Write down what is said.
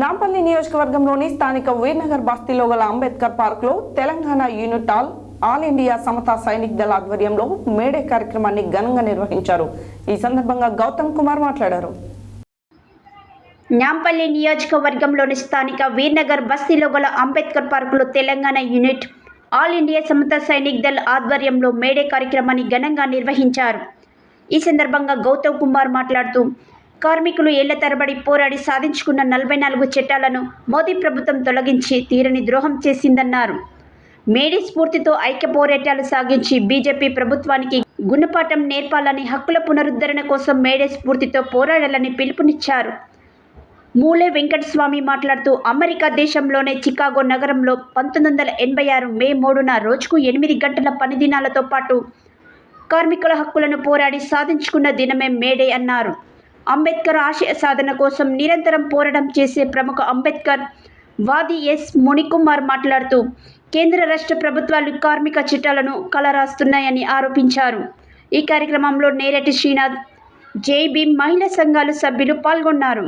నాంపల్లి నియోజకవర్గంలోని స్థానిక వీర్నగర్ బస్తీలో గల అంబేద్కర్ పార్కులో Telangana unit all all India Samata Sainik Dal ఆధ్వర్యంలో మేడే కార్యక్రమాన్ని ఘనంగా నిర్వహించారు. ఈ సందర్భంగా గౌతమ్ కుమార్ మాట్లాడారు. నాంపల్లి నియోజకవర్గంలోని స్థానిక వీర్నగర్ బస్తీలో గల అంబేద్కర్ పార్కులో Telangana unit all India Samata Sainik Dal ఆధ్వర్యంలో మేడే కార్యక్రమాన్ని ఘనంగా నిర్వహించారు. ఈ సందర్భంగా గౌతమ్ కుమార్ మాట్లాడుతూ కార్మికులు ఏళ్ళ తరబడి పోరాడి సాధించుకున్న నలభై నాలుగు చట్టాలను మోదీ ప్రభుత్వం తొలగించి తీరని ద్రోహం చేసిందన్నారు. మేడే స్ఫూర్తితో ఐక్య పోరాటాలు సాగించి బీజేపీ ప్రభుత్వానికి గుణపాఠం నేర్పాలని హక్కుల పునరుద్ధరణ కోసం మేడే స్ఫూర్తితో పోరాడాలని పిలుపునిచ్చారు. మూలే వెంకటస్వామి మాట్లాడుతూ అమెరికా దేశంలోనే చికాగో నగరంలో పంతొమ్మిది వందల ఎనభై ఆరు మే మూడున రోజుకు ఎనిమిది గంటల పని దినాలతో పాటు కార్మికుల హక్కులను పోరాడి సాధించుకున్న దినమే మేడే అన్నారు. అంబేద్కర్ ఆశయ సాధన కోసం నిరంతరం పోరాటం చేసే ప్రముఖ అంబేద్కర్ వాది ఎస్ మునికుమార్ మాట్లాడుతూ కేంద్ర రాష్ట్ర ప్రభుత్వాలు కార్మిక చట్టాలను కలరాస్తున్నాయని ఆరోపించారు. ఈ కార్యక్రమంలో నేరటి శ్రీనాథ్ జై భీమ్ మహిళా సంఘాల సభ్యులు పాల్గొన్నారు.